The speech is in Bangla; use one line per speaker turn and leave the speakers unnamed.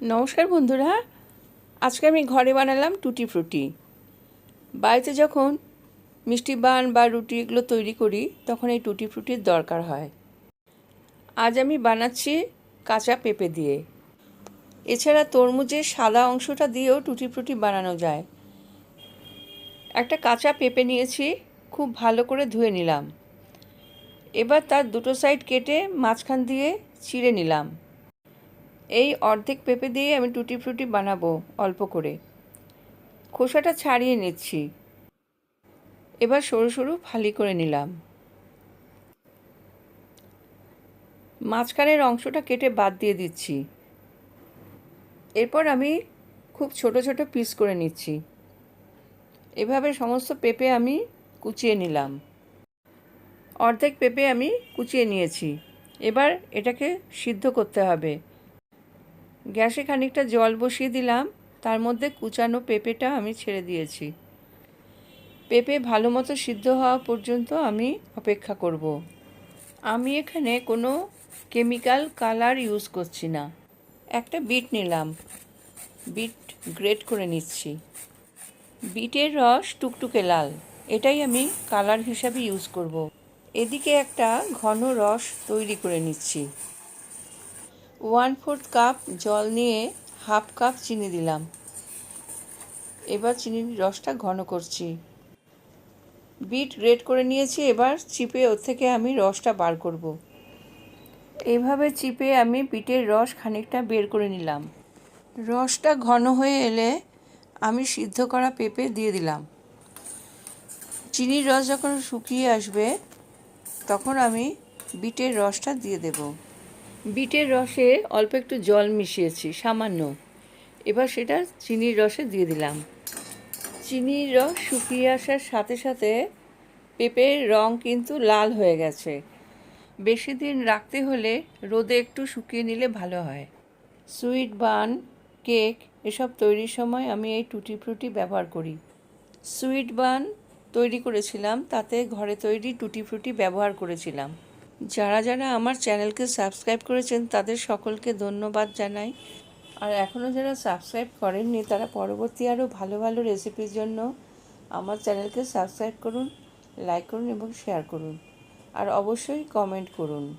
নমস্কার বন্ধুরা, আজকে আমি ঘরে বানালাম টুটি ফ্রুটি। বাড়িতে যখন মিষ্টি বান বা রুটি এগুলো তৈরি করি, তখন এই টুটি ফ্রুটির দরকার হয়। আজ আমি বানাচ্ছি কাঁচা পেঁপে দিয়ে। এছাড়া তরমুজের সাদা অংশটা দিয়েও টুটি ফ্রুটি বানানো যায়। একটা কাঁচা পেঁপে নিয়েছি, খুব ভালো করে ধুয়ে নিলাম। এবার তার দুটো সাইড কেটে মাঝখান দিয়ে চিড়ে নিলাম। এই অর্ধেক পেঁপে দিয়ে আমি টুটি ফ্রুটি বানাবো অল্প করে। খোসাটা ছাড়িয়ে নিচ্ছি। এবার সরু সরু ফালি করে নিলাম। মাঝখানের অংশটা কেটে বাদ দিয়ে দিচ্ছি। এরপর আমি খুব ছোট ছোট পিস করে নিচ্ছি। এভাবে সমস্ত পেঁপে আমি কুচিয়ে নিলাম। অর্ধেক পেঁপে আমি কুচিয়ে নিয়েছি। এবার এটাকে সিদ্ধ করতে হবে। গ্যাসে খানিকটা জল বসিয়ে দিলাম, তার মধ্যে কুচানো পেঁপেটা আমি ছেড়ে দিয়েছি। পেঁপে ভালো মতো সিদ্ধ হওয়া পর্যন্ত আমি অপেক্ষা করব। আমি এখানে কোনো কেমিক্যাল কালার ইউজ করছি না। একটা বিট নিলাম। বিট গ্রেট করে নিচ্ছি। বিটের রস টুকটুকে লাল। এটাই আমি কালার হিসাবে ইউজ করব। এদিকে একটা ঘন রস তৈরি করে নিচ্ছি। ওয়ান ফোর্থ কাপ জল নিয়ে হাফ কাপ চিনি দিলাম। এবার চিনির রসটা ঘন করছি। বিট রেড করে নিয়েছি, এবার চিপে ওর থেকে আমি রসটা বার করব। এইভাবে চিপে আমি বিটের রস খানিকটা বের করে নিলাম। রসটা ঘন হয়ে এলে আমি সিদ্ধ করা পেঁপে দিয়ে দিলাম। চিনির রস যখন শুকিয়ে আসবে, তখন আমি বিটের রসটা দিয়ে দেব। বিটের রসে অল্প একটু জল মিশিয়েছি, সামান্য। এবার সেটা চিনির রসে দিয়ে দিলাম। চিনির রস শুকিয়ে আসার সাথে সাথে পেঁপের রং কিন্তু লাল হয়ে গেছে। বেশি দিন রাখতে হলে রোদে একটু শুকিয়ে নিলে ভালো হয়। সুইট বান, কেক এসব তৈরির সময় আমি এই টুটি ফ্রুটি ব্যবহার করি। সুইট বান তৈরি করেছিলাম, তাতে ঘরে তৈরি টুটি ফ্রুটি ব্যবহার করেছিলাম। যারা যারা আমার চ্যানেলকে সাবস্ক্রাইব করেছেন, তাদের সকলকে ধন্যবাদ জানাই। আর এখনও যারা সাবস্ক্রাইব করেননি, তারা পরবর্তী আরও ভালো ভালো রেসিপির জন্য আমার চ্যানেলকে সাবস্ক্রাইব করুন, লাইক করুন এবং শেয়ার করুন। আর অবশ্যই কমেন্ট করুন।